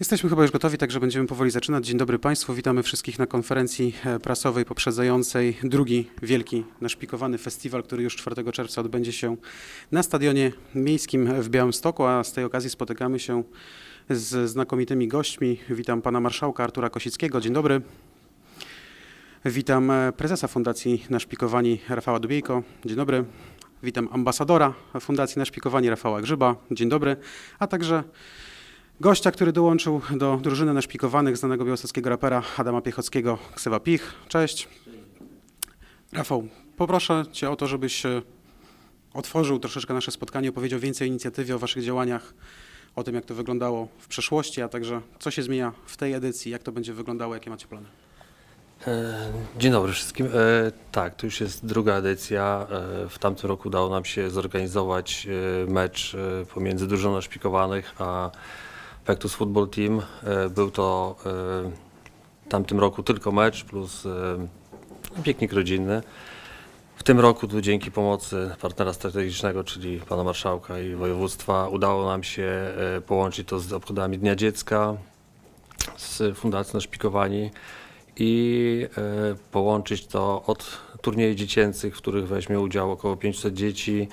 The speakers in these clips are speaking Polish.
Jesteśmy chyba już gotowi, także będziemy powoli zaczynać. Dzień dobry Państwu, witamy wszystkich na konferencji e, prasowej poprzedzającej drugi wielki naszpikowany festiwal, który już 4 czerwca odbędzie się na Stadionie Miejskim w Białymstoku, a z tej okazji spotykamy się z znakomitymi gośćmi. Witam Pana Marszałka Artura Kosickiego, dzień dobry. Witam e, prezesa Fundacji Naszpikowani Rafała Dubiejko, dzień dobry. Witam ambasadora Fundacji Naszpikowani Rafała Grzyba, dzień dobry, a także Gościa, który dołączył do drużyny naszpikowanych znanego białostockiego rapera Adama Piechockiego, Ksewa Pich. Cześć. Rafał, poproszę Cię o to, żebyś e, otworzył troszeczkę nasze spotkanie, opowiedział więcej o inicjatywie, o Waszych działaniach, o tym, jak to wyglądało w przeszłości, a także co się zmienia w tej edycji, jak to będzie wyglądało, jakie macie plany. E, Dzień dobry wszystkim. E, Tak, to już jest druga edycja. W tamtym roku udało nam się zorganizować mecz pomiędzy drużyną szpikowanych a Pectus Football Team. E, Był to e, w tamtym roku tylko mecz plus e, piknik rodzinny. W tym roku tu dzięki pomocy partnera strategicznego, czyli pana marszałka i województwa, udało nam się połączyć to z obchodami Dnia Dziecka z Fundacją Naszpikowani i połączyć to od turniejów dziecięcych, w których weźmie udział około 500 dzieci,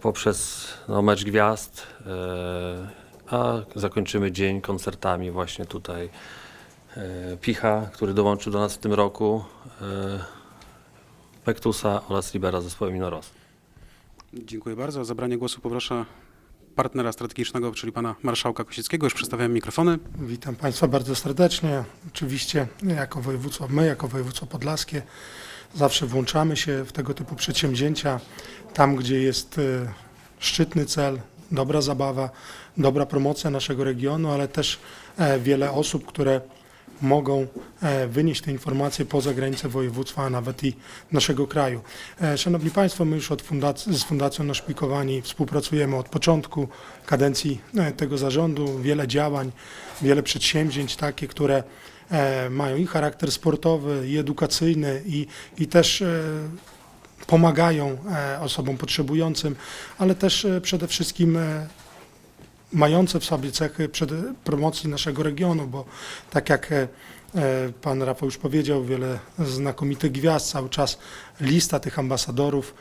poprzez no, mecz gwiazd, a zakończymy dzień koncertami właśnie tutaj. E, Picha, który dołączył do nas w tym roku, e, Pektusa oraz Libera zespołem Minoros. Dziękuję bardzo. O zabranie głosu poproszę partnera strategicznego, czyli pana marszałka Kosickiego. Już przedstawiam mikrofony. Witam Państwa bardzo serdecznie. Oczywiście jako województwo, my jako województwo podlaskie zawsze włączamy się w tego typu przedsięwzięcia tam, gdzie jest e, szczytny cel, dobra zabawa, dobra promocja naszego regionu, ale też e, wiele osób, które mogą e, wynieść te informacje poza granice województwa, a nawet i naszego kraju. E, Szanowni Państwo, my już od z Fundacją Naszpikowani współpracujemy od początku kadencji tego zarządu. Wiele działań, wiele przedsięwzięć takie, które mają i charakter sportowy, i edukacyjny, i, i też pomagają e, osobom potrzebującym, ale też e, przede wszystkim e, mające w sobie cechy promocji naszego regionu, bo tak jak pan Rafał już powiedział, wiele znakomitych gwiazd, cały czas lista tych ambasadorów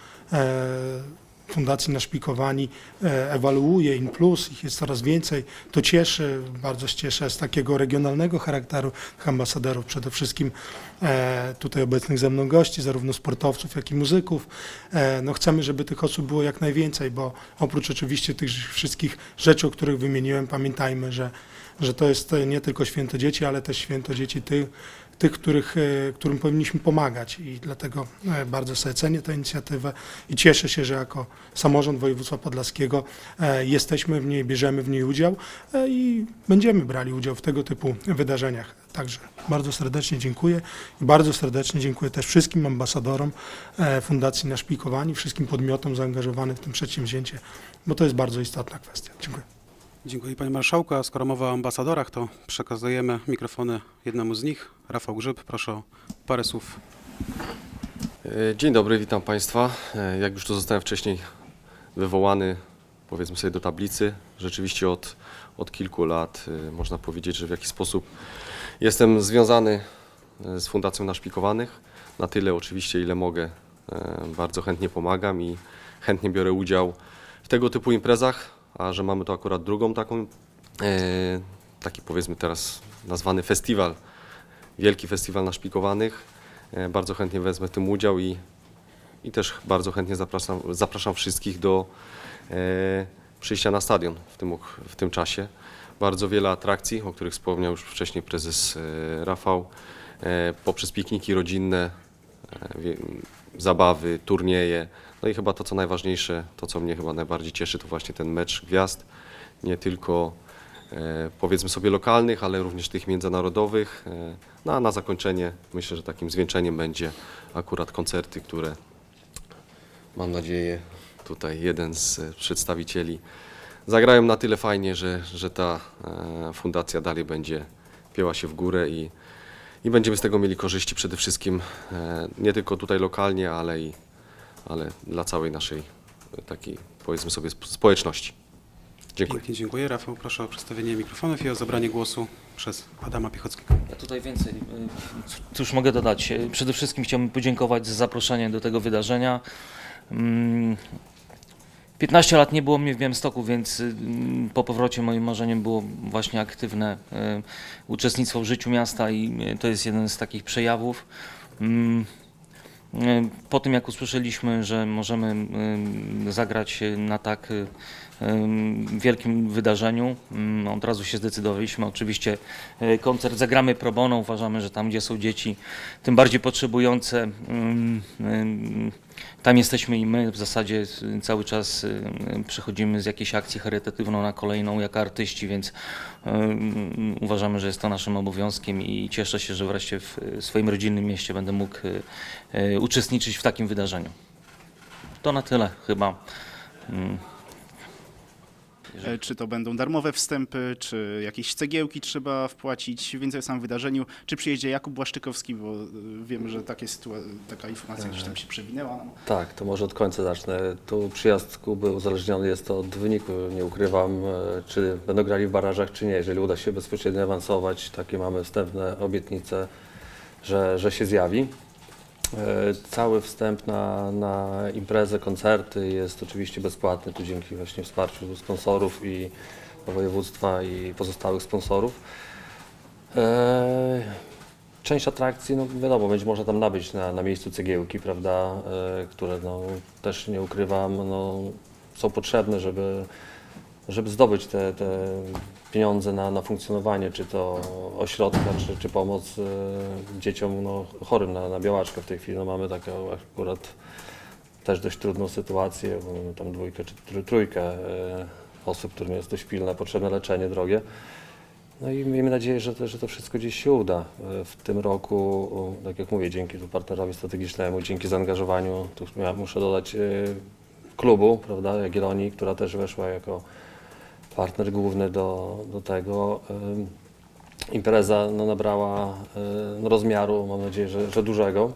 Fundacji Naszpikowani e, ewaluuje in plus, ich jest coraz więcej. To cieszy, bardzo się cieszę z takiego regionalnego charakteru ambasadorów, przede wszystkim e, tutaj obecnych ze mną gości, zarówno sportowców, jak i muzyków. E, No chcemy, żeby tych osób było jak najwięcej, bo oprócz oczywiście tych wszystkich rzeczy, o których wymieniłem, pamiętajmy, że, że to jest nie tylko święto dzieci, ale też święto dzieci tych, tych których, e, którym powinniśmy pomagać i dlatego e, bardzo sobie cenię tę inicjatywę i cieszę się, że jako samorząd województwa podlaskiego e, jesteśmy w niej, bierzemy w niej udział e, i będziemy brali udział w tego typu wydarzeniach. Także bardzo serdecznie dziękuję i bardzo serdecznie dziękuję też wszystkim ambasadorom e, Fundacji Naszpikowani, wszystkim podmiotom zaangażowanym w tym przedsięwzięcie, bo to jest bardzo istotna kwestia. Dziękuję. Dziękuję panie marszałku. A skoro mowa o ambasadorach, to przekazujemy mikrofony jednemu z nich. Rafał Grzyb, proszę o parę słów. E, Dzień dobry, witam Państwa. E, Jak już tu zostałem wcześniej wywołany, powiedzmy sobie, do tablicy, rzeczywiście od, od kilku lat e, można powiedzieć, że w jakiś sposób jestem związany z Fundacją Naszpikowanych. Na tyle oczywiście, ile mogę, bardzo chętnie pomagam i chętnie biorę udział w tego typu imprezach, a że mamy to akurat drugą taką, e, taki powiedzmy teraz nazwany festiwal, wielki festiwal naszpikowanych. E, Bardzo chętnie wezmę w tym udział i, i też bardzo chętnie zapraszam, zapraszam wszystkich do e, przyjścia na stadion w tym, w tym czasie. Bardzo wiele atrakcji, o których wspomniał już wcześniej prezes Rafał, poprzez pikniki rodzinne, zabawy, turnieje. No i chyba to, co najważniejsze, to, co mnie chyba najbardziej cieszy, to właśnie ten mecz gwiazd. Nie tylko e, powiedzmy sobie lokalnych, ale również tych międzynarodowych. E, No a na zakończenie myślę, że takim zwieńczeniem będzie akurat koncerty, które mam nadzieję tutaj jeden z e, przedstawicieli zagrają na tyle fajnie, że, że ta e, fundacja dalej będzie pięła się w górę i, i będziemy z tego mieli korzyści przede wszystkim e, nie tylko tutaj lokalnie, ale i ale dla całej naszej e, takiej powiedzmy sobie sp- społeczności. Dziękuję. Pięknie dziękuję. Rafał, proszę o przedstawienie mikrofonów i o zabranie głosu przez Adama Piechockiego. Ja tutaj więcej. y, Cóż mogę dodać? Przede wszystkim chciałbym podziękować za zaproszenie do tego wydarzenia. Mm, 15 lat nie było mnie w Białymstoku, więc y, mm, po powrocie moim marzeniem było właśnie aktywne y, uczestnictwo w życiu miasta i y, to jest jeden z takich przejawów. Mm, Po tym jak usłyszeliśmy, że możemy zagrać na tak wielkim wydarzeniu, mm, od razu się zdecydowaliśmy. Oczywiście y, koncert zagramy pro bono. Uważamy, że tam, gdzie są dzieci, tym bardziej potrzebujące, mm, tam jesteśmy i my. W zasadzie cały czas przechodzimy z jakiejś akcji charytatywną na kolejną jako artyści, więc uważamy, że jest to naszym obowiązkiem i cieszę się, że wreszcie w swoim rodzinnym mieście będę mógł y, y, uczestniczyć w takim wydarzeniu. To na tyle chyba. Mm. E, Czy to będą darmowe wstępy, czy jakieś cegiełki trzeba wpłacić, więcej o samym wydarzeniu, czy przyjedzie Jakub Błaszczykowski, bo e, wiem, że takie taka informacja gdzieś tam się przewinęła. No. Tak, to może od końca zacznę. Tu przyjazd Kuby uzależniony jest to od wyniku. Nie ukrywam, e, czy będą grali w barażach, czy nie. Jeżeli uda się bezpośrednio awansować, takie mamy wstępne obietnice, że, że się zjawi. E, Cały wstęp na, na imprezę, koncerty jest oczywiście bezpłatny, tu dzięki właśnie wsparciu sponsorów i województwa i pozostałych sponsorów. E, Część atrakcji, no wiadomo, będzie można tam nabyć na, na miejscu cegiełki, prawda, e, które no, też nie ukrywam, no, są potrzebne, żeby, żeby zdobyć te, te pieniądze na, na funkcjonowanie, czy to ośrodka, czy, czy pomoc e, dzieciom no, chorym na, na białaczkę. W tej chwili no, mamy taką akurat też dość trudną sytuację, bo mamy tam dwójkę czy tr- trójkę e, osób, którym jest dość pilne, potrzebne leczenie drogie. No i miejmy nadzieję, że to, że to wszystko gdzieś się uda. E, W tym roku, tak jak mówię, dzięki tu partnerowi strategicznemu, dzięki zaangażowaniu, tu muszę dodać, klubu, prawda, Jagiellonii, która też weszła jako partner główny do, do tego. Impreza no, nabrała no, rozmiaru, mam nadzieję, że, że dużego,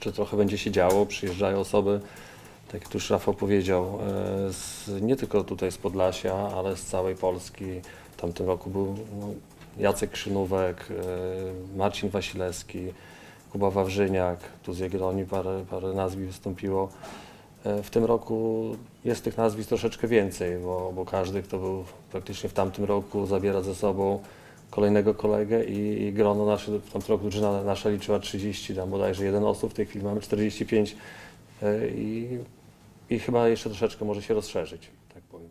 że trochę będzie się działo, przyjeżdżają osoby, tak jak tu już Rafał powiedział, y, z, nie tylko tutaj z Podlasia, ale z całej Polski. W tamtym roku był no, Jacek Krzynówek, y, Marcin Wasilewski, Kuba Wawrzyniak, tu z Jagiellonii parę, parę nazwisk wystąpiło. E, W tym roku jest tych nazwisk troszeczkę więcej, bo, bo każdy, kto był praktycznie w tamtym roku, zabiera ze sobą kolejnego kolegę i, i grono nasze, w tamtym roku drużyna nasza liczyła 30, tam bodajże jeden osób, w tej chwili mamy 45 e, i, i chyba jeszcze troszeczkę może się rozszerzyć, tak powiem.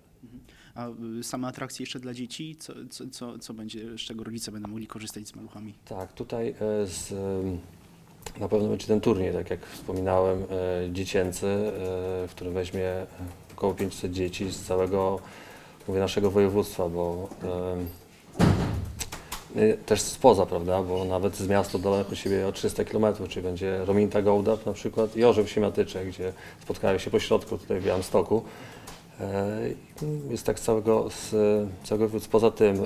A y, same atrakcje jeszcze dla dzieci, co, co, co, co będzie, z czego rodzice będą mogli korzystać z maluchami? Tak, tutaj e, z, na pewno będzie ten turniej, tak jak wspominałem, e, dziecięcy, e, w którym weźmie e, około 500 dzieci z całego mówię, naszego województwa, bo e, też spoza, prawda, bo nawet z miasta daleko od siebie o 300 km, czyli będzie Rominta Gołdap na przykład i Orzeł Siemiatycze, gdzie spotkają się po środku tutaj w Białymstoku. E, Jest tak z całego, z całego województwa. Poza tym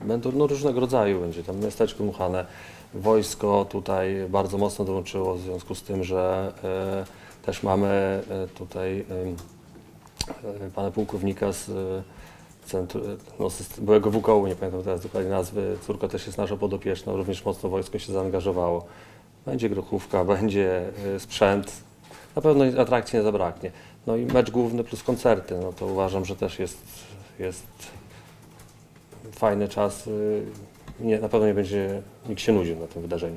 będą no, różnego rodzaju, będzie tam miasteczko Muchane, wojsko tutaj bardzo mocno dołączyło w związku z tym, że e, też mamy e, tutaj e, pana pułkownika z centru, no, z byłego WKU, nie pamiętam teraz dokładnie nazwy, córka też jest nasza podopieczna, również mocno wojsko się zaangażowało. Będzie grochówka, będzie sprzęt, na pewno atrakcji nie zabraknie. No i mecz główny plus koncerty, no to uważam, że też jest, jest fajny czas. Nie, na pewno nie będzie nikt się nudził na tym wydarzeniu.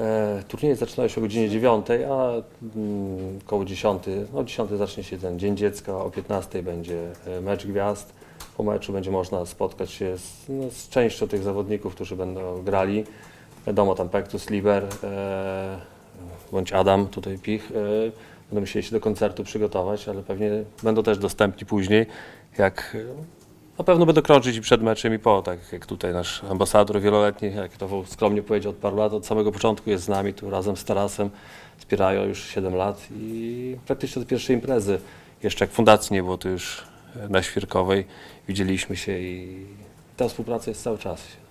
E, turnieje zaczynają się o godzinie 9, a mm, koło 10, no 10 zacznie się ten Dzień Dziecka, o 15 będzie e, mecz gwiazd. Po meczu będzie można spotkać się z, no, z częścią tych zawodników, którzy będą grali. Wiadomo, tam Pektus, Liber, e, bądź Adam, tutaj Pich, e, będą musieli się do koncertu przygotować, ale pewnie będą też dostępni później, jak e, na pewno będą kroczyć i przed meczem i po, tak jak tutaj nasz ambasador wieloletni, jak to skromnie powiedział od paru lat, od samego początku jest z nami tu razem z Tarasem, wspierają już 7 lat i praktycznie od pierwszej imprezy, jeszcze jak fundacji nie było, to już na Świerkowej widzieliśmy się i ta współpraca jest cały czas.